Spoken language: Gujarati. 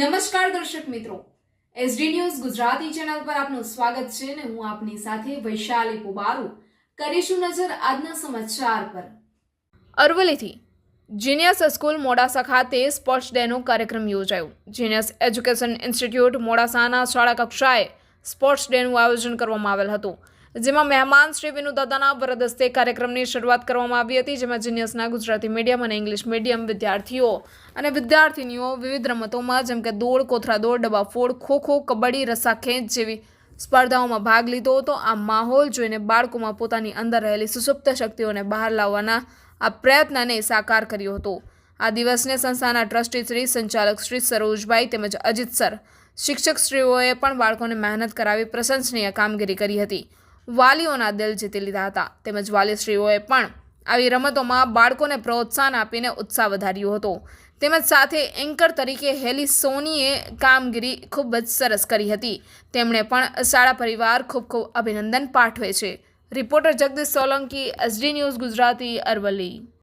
નમસ્કાર દર્શક મિત્રો. એસડી ન્યૂઝ ગુજરાતી ચેનલ પર આપનું સ્વાગત છે અને હું આપની સાથે વૈશાલી પુબારુ. કરીશું નજર આજના સમાચાર પર. અરવલ્લીથી જીનિયસ સ્કૂલ મોડાસા ખાતે સ્પોર્ટ્સ ડેનો કાર્યક્રમ યોજાયો. જીનિયસ એજ્યુકેશન ઇન્સ્ટિટ્યૂટ મોડાસાના શાળા કક્ષાએ સ્પોર્ટ્સ ડેનું આયોજન કરવામાં આવેલ હતું. જેમાં મહેમાન શ્રી વિનુદાદાના વરદસ્તે કાર્યક્રમની શરૂઆત કરવામાં આવી હતી, જેમાં જીનિયસના ગુજરાતી મીડિયમ અને ઇંગ્લિશ મીડિયમ વિદ્યાર્થીઓ અને વિદ્યાર્થીનીઓ વિવિધ રમતોમાં, જેમ કે દોડ કોથરા દોડ ડબ્બાફોડ, ખોખો, કબડ્ડી રસ્સાખેંચ જેવી સ્પર્ધાઓમાં ભાગ લીધો હતો. આ માહોલ જોઈને બાળકોમાં પોતાની અંદર રહેલી સુસુપ્ત શક્તિઓને બહાર લાવવાના આ પ્રયત્નને સાકાર કર્યો હતો. આ દિવસને સંસ્થાના ટ્રસ્ટી શ્રી સંચાલક શ્રી સરોજભાઈ તેમજ અજીત સર શિક્ષક શ્રીઓએ પણ બાળકોને મહેનત કરાવી પ્રશંસનીય કામગીરી કરી હતી. વાલીઓના દિલ જીતી લીધા હતા. તેમજ વાલીશ્રીઓએ પણ આવી રમતોમાં બાળકોને પ્રોત્સાહન આપીને ઉત્સાહ વધાર્યો હતો. તેમજ સાથે એન્કર તરીકે હેલી સોનીએ કામગીરી ખૂબ જ સરસ કરી હતી. તેમણે પણ શાળા પરિવાર ખૂબ ખૂબ અભિનંદન પાઠવે છે. Reporter Jagdish Solanki, SD news Gujarati Aravalli.